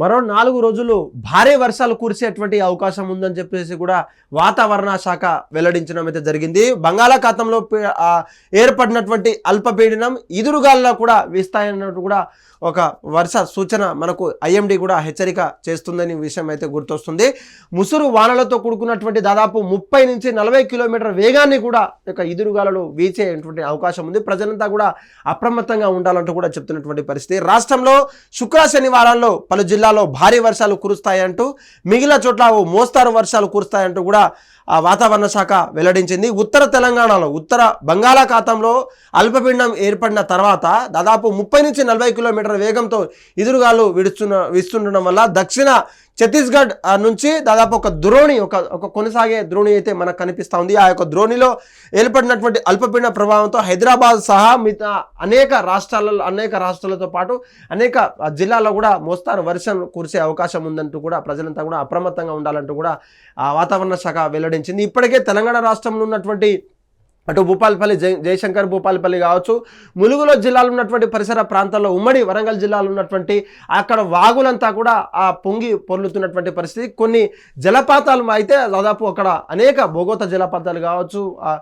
మరో నాలుగు రోజులు భారీ వర్షాలు కురిసేటువంటి అవకాశం ఉందని చెప్పేసి కూడా వాతావరణ శాఖ వెల్లడించడం అయితే జరిగింది. బంగాళాఖాతంలో ఏర్పడినటువంటి అల్పపీడనం ఎదురుగాల్లో కూడా వీస్తాయన్నట్టు కూడా ఒక వర్ష సూచన మనకు ఐఎండి కూడా హెచ్చరిక చేస్తుందని విషయం అయితే గుర్తొస్తుంది. ముసురు వానలతో కూడుకున్నటువంటి దాదాపు ముప్పై నుంచి నలభై కిలోమీటర్ వేగాన్ని కూడా యొక్క ఎదురుగాలు వీచేటువంటి అవకాశం ఉంది. ప్రజలంతా కూడా అప్రమత్తంగా ఉండాలంటూ కూడా చెప్తున్నటువంటి పరిస్థితి. రాష్ట్రంలో శుక్ర శనివారాల్లో పలు జిల్లా జిల్లాలో భారీ వర్షాలు కురుస్తాయంటూ మిగిలిన చోట్ల ఓ మోస్తారు వర్షాలు కురుస్తాయంటూ కూడా ఆ వాతావరణ శాఖ వెల్లడించింది. ఉత్తర తెలంగాణలో ఉత్తర బంగాళాఖాతంలో అల్పపీండం ఏర్పడిన తర్వాత దాదాపు ముప్పై నుంచి నలభై కిలోమీటర్ల వేగంతో ఎదురుగాలు విడుస్తున్న విస్తుండడం వల్ల దక్షిణ ఛత్తీస్గఢ్ నుంచి దాదాపు ఒక ద్రోణి ఒక ఒక కొనసాగే ద్రోణి అయితే మనకు కనిపిస్తూ ఉంది. ఆ యొక్క ద్రోణిలో ఏర్పడినటువంటి అల్పపీడన ప్రభావంతో హైదరాబాద్ సహా మిగతా అనేక రాష్ట్రాలలో అనేక రాష్ట్రాలతో పాటు అనేక జిల్లాల్లో కూడా మోస్తారు. వర్షం కురిసే అవకాశం ఉందంటూ కూడా ప్రజలంతా కూడా అప్రమత్తంగా ఉండాలంటూ కూడా వాతావరణ శాఖ వెల్లడించింది. ఇప్పటికే తెలంగాణ రాష్ట్రంలో ఉన్నటువంటి అటు భూపాలపల్లి జై జయశంకర్ భూపాలపల్లి కావచ్చు ములుగులో జిల్లాలో ఉన్నటువంటి పరిసర ప్రాంతాల్లో ఉమ్మడి వరంగల్ జిల్లాలో ఉన్నటువంటి అక్కడ వాగులంతా కూడా ఆ పొంగి పొర్లుతున్నటువంటి పరిస్థితి. కొన్ని జలపాతాలు అయితే దాదాపు అక్కడ అనేక భూగోత జలపాతాలు కావచ్చు ఆ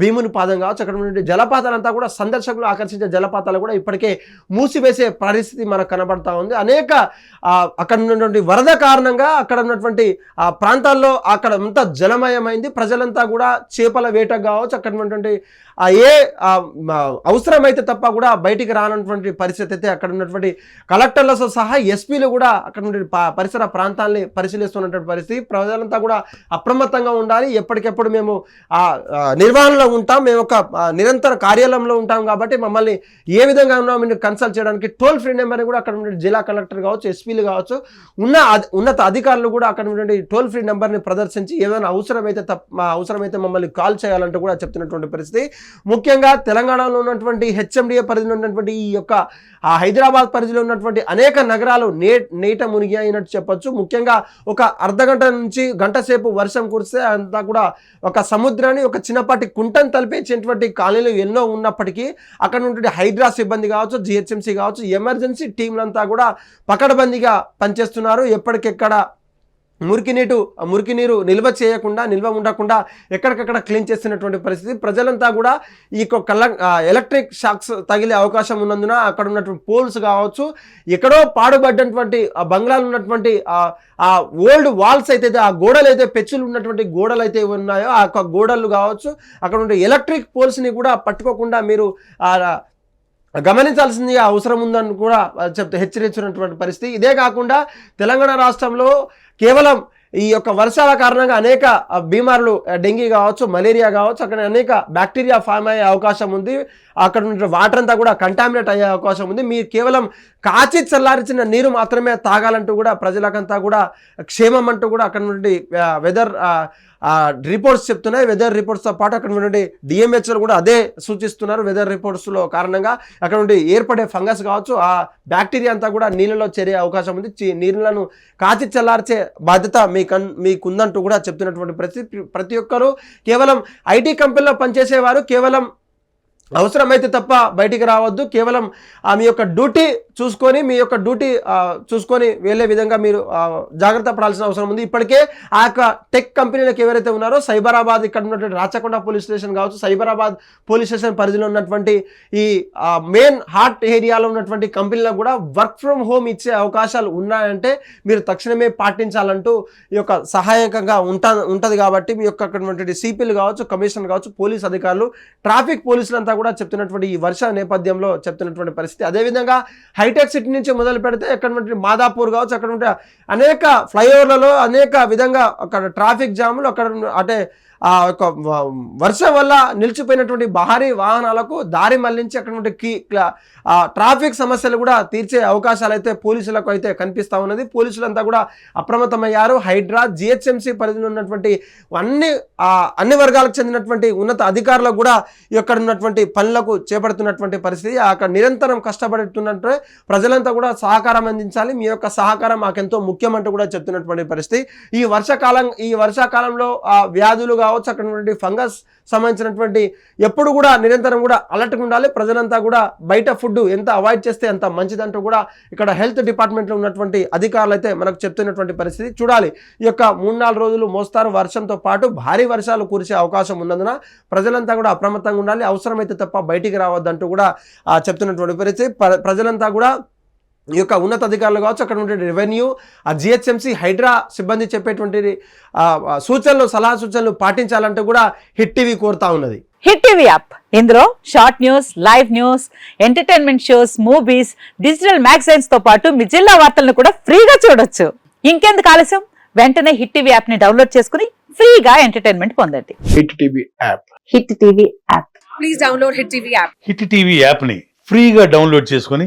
భీముని పాదం కావచ్చు అక్కడ ఉన్నటువంటి జలపాతాలంతా కూడా సందర్శకులు ఆకర్షించే జలపాతాలు కూడా ఇప్పటికే మూసివేసే పరిస్థితి మనకు కనబడతా ఉంది. అనేక అక్కడ ఉన్నటువంటి వరద కారణంగా అక్కడ ఉన్నటువంటి ఆ ప్రాంతాల్లో అక్కడ అంతా జలమయమైంది. ప్రజలంతా కూడా చేపల వేట కావచ్చు అక్కడ ఉన్నటువంటి ఆ ఏ అవసరమైతే తప్ప కూడా బయటికి రానటువంటి పరిస్థితి అయితే అక్కడ ఉన్నటువంటి కలెక్టర్లతో సహా ఎస్పీలు కూడా అక్కడ పరిసర ప్రాంతాలని పరిశీలిస్తున్నటువంటి పరిస్థితి. ప్రజలంతా కూడా అప్రమత్తంగా ఉండాలి. ఎప్పటికెప్పుడు మేము ఆ నిర్వహణలో ఉంటాం. మేము ఒక నిరంతర కార్యాలయంలో ఉంటాం కాబట్టి మమ్మల్ని ఏ విధంగా ఉన్నా మీరు కన్సల్ట్ చేయడానికి టోల్ ఫ్రీ నెంబర్ని కూడా అక్కడ ఉన్న జిల్లా కలెక్టర్ కావచ్చు ఎస్పీలు కావచ్చు ఉన్న ఉన్నత అధికారులు కూడా అక్కడ టోల్ ఫ్రీ నెంబర్ని ప్రదర్శించి ఏదైనా అవసరమైతే తప్ప అవసరమైతే మమ్మల్ని కాల్ చేయాలంటూ కూడా చెప్తున్నటువంటి పరిస్థితి. ముఖ్యంగా తెలంగాణలో ఉన్నటువంటి హెచ్ఎండిఏ పరిధిలో ఉన్నటువంటి ఈ యొక్క ఆ హైదరాబాద్ పరిధిలో ఉన్నటువంటి అనేక నగరాలు నే నేట మునిగి అయినట్టు చెప్పొచ్చు. ముఖ్యంగా ఒక అర్ధ గంట నుంచి గంట సేపు వర్షం కురిస్తే అంతా కూడా ఒక సముద్రాన్ని ఒక చిన్నపాటి కుంటను తలిపేసేటువంటి కాలనీలు ఎన్నో ఉన్నప్పటికీ అక్కడ ఉన్నటువంటి హైడ్రా సిబ్బంది కావచ్చు జిహెచ్ఎంసీ కావచ్చు ఎమర్జెన్సీ టీంలంతా కూడా పకడ్బందీగా పనిచేస్తున్నారు. ఎప్పటికెక్కడ మురికి నీటు ఆ మురికి నీరు నిల్వ చేయకుండా నిల్వ ఉండకుండా ఎక్కడికక్కడ క్లీన్ చేస్తున్నటువంటి పరిస్థితి. ప్రజలంతా కూడా ఈ కళ్ళ ఎలక్ట్రిక్ షాక్స్ తగిలే అవకాశం ఉన్నందున అక్కడ ఉన్నటువంటి పోల్స్ కావచ్చు ఎక్కడో పాడుబడ్డటువంటి ఆ బంగ్లాలు ఉన్నటువంటి ఆ ఓల్డ్ వాల్స్ అయితే ఆ గోడలు అయితే పెచ్చులు ఉన్నటువంటి గోడలు అయితే ఉన్నాయో ఆ యొక్క గోడలు కావచ్చు అక్కడ ఉండే ఎలక్ట్రిక్ పోల్స్ని కూడా పట్టుకోకుండా మీరు ఆ గమనించాల్సింది అవసరం ఉందని కూడా చెప్తే హెచ్చరించినటువంటి పరిస్థితి. ఇదే కాకుండా తెలంగాణ రాష్ట్రంలో కేవలం ఈ యొక్క వర్షాల కారణంగా అనేక బీమార్లు డెంగీ కావచ్చు మలేరియా కావచ్చు అక్కడ అనేక బ్యాక్టీరియా ఫామ్ అయ్యే అవకాశం ఉంది. అక్కడ ఉన్న వాటర్ అంతా కూడా కంటామినేట్ అయ్యే అవకాశం ఉంది. మీరు కేవలం కాచి చల్లారించిన నీరు మాత్రమే తాగాలంటూ కూడా ప్రజలకంతా కూడా క్షేమం అంటూ కూడా అక్కడ నుండి వెదర్ రిపోర్ట్స్ చెప్తున్నాయి. వెదర్ రిపోర్ట్స్తో పాటు అక్కడ నుండి డిఎంహెచ్లు కూడా అదే సూచిస్తున్నారు. వెదర్ రిపోర్ట్స్లో కారణంగా అక్కడ నుండి ఏర్పడే ఫంగస్ కావచ్చు ఆ బ్యాక్టీరియా అంతా కూడా నీళ్ళలో చేరే అవకాశం ఉంది. చి- నీళ్ళను కాచి చల్లార్చే బాధ్యత మీ మీకు మీకుందంటూ కూడా చెప్తున్నటువంటి ప్రతి ప్రతి ఒక్కరూ. కేవలం ఐటీ కంపెనీలో పనిచేసేవారు కేవలం అవసరమైతే తప్ప బయటికి రావద్దు. కేవలం ఆమె యొక్క డ్యూటీ చూసుకొని మీ యొక్క డ్యూటీ చూసుకొని వెళ్ళే విధంగా మీరు జాగ్రత్త పడాల్సిన అవసరం ఉంది. ఇప్పటికే ఆ యొక్క టెక్ కంపెనీలకు ఎవరైతే ఉన్నారో సైబరాబాద్ ఇక్కడ ఉన్నటువంటి రాచకొండ పోలీస్ స్టేషన్ కావచ్చు సైబరాబాద్ పోలీస్ స్టేషన్ పరిధిలో ఉన్నటువంటి ఈ మెయిన్ హార్ట్ ఏరియాలో ఉన్నటువంటి కంపెనీలకు కూడా వర్క్ ఫ్రమ్ హోమ్ ఇచ్చే అవకాశాలు ఉన్నాయంటే మీరు తక్షణమే పాటించాలంటూ ఈ యొక్క సహాయకంగా ఉంటా ఉంటుంది కాబట్టి మీ యొక్క అక్కడ సిపిలు కావచ్చు కమిషనర్ కావచ్చు పోలీస్ అధికారులు ట్రాఫిక్ పోలీసులంతా కూడా చెప్తున్నటువంటి ఈ వర్ష నేపథ్యంలో చెప్తున్నటువంటి పరిస్థితి. అదేవిధంగా హైటెక్ సిటీ నుంచి మొదలు పెడితే ఎక్కడ మాదాపూర్ కావచ్చు అక్కడ ఉంటే అనేక ఫ్లైఓవర్లలో అనేక విధంగా అక్కడ ట్రాఫిక్ జాములు అక్కడ అంటే ఆ యొక్క వర్షం వల్ల నిలిచిపోయినటువంటి భారీ వాహనాలకు దారి మళ్ళించి అక్కడ కీ ట్రాఫిక్ సమస్యలు కూడా తీర్చే అవకాశాలు అయితే పోలీసులకు అయితే కనిపిస్తూ ఉన్నది. పోలీసులంతా కూడా అప్రమత్తమయ్యారు. హైడ్రా జిహెచ్ఎంసీ పరిధిలో ఉన్నటువంటి అన్ని అన్ని వర్గాలకు చెందినటువంటి ఉన్నత అధికారులకు కూడా ఇక్కడ ఉన్నటువంటి పనులకు చేపడుతున్నటువంటి పరిస్థితి. అక్కడ నిరంతరం కష్టపడుతున్నట్టు ప్రజలంతా కూడా సహకారం అందించాలి. మీ యొక్క సహకారం మాకెంతో ముఖ్యమంటూ కూడా చెప్తున్నటువంటి పరిస్థితి. ఈ వర్షాకాలం ఈ వర్షాకాలంలో ఆ, వ్యాధులుగా కావచ్చు అక్కడ ఉన్నటువంటి ఫంగస్ సంబంధించినటువంటి ఎప్పుడు కూడా నిరంతరం కూడా అలర్ట్గా ఉండాలి. ప్రజలంతా కూడా బయట ఫుడ్ ఎంత అవాయిడ్ చేస్తే అంత మంచిదంటూ కూడా ఇక్కడ హెల్త్ డిపార్ట్మెంట్లో ఉన్నటువంటి అధికారులు అయితే మనకు చెప్తున్నటువంటి పరిస్థితి చూడాలి. ఈ యొక్క మూడు నాలుగు రోజులు మోస్తారు. వర్షంతో పాటు భారీ వర్షాలు కురిసే అవకాశం ఉన్నందున ప్రజలంతా కూడా అప్రమత్తంగా ఉండాలి. అవసరమైతే తప్ప బయటికి రావద్దంటూ కూడా ఆ, చెప్తున్నటువంటి పరిస్థితి. ప్రజలంతా కూడా ఈ యొక్క ఉన్నత అధికారులు కావచ్చు అక్కడ ఉండే రెవెన్యూ ఆ జిహెచ్ఎంసీ హైడ్రా సిబ్బంది చెప్పేటువంటి సూచనలు సలహా సూచనలు పాటించాలంటూ కూడా హిట్ టీవీ కోరుతా ఉన్నది. Hit TV app. ఇందులో short news live news entertainment shows movies digital మ్యాగజైన్స్తో పాటు మీ జిల్లా వార్తలను కూడా ఫ్రీగా చూడొచ్చు. ఇంకెందుకు ఆలస్యం? వెంటనే హిట్ టీవీ యాప్ని డౌన్లోడ్ చేసుకుని ఫ్రీగా ఎంటర్టైన్మెంట్ పొందండి. Hit TV app. Hit TV app. Please download Hit TV app. Hit TV యాప్ని ఫ్రీగా డౌన్లోడ్ చేసుకొని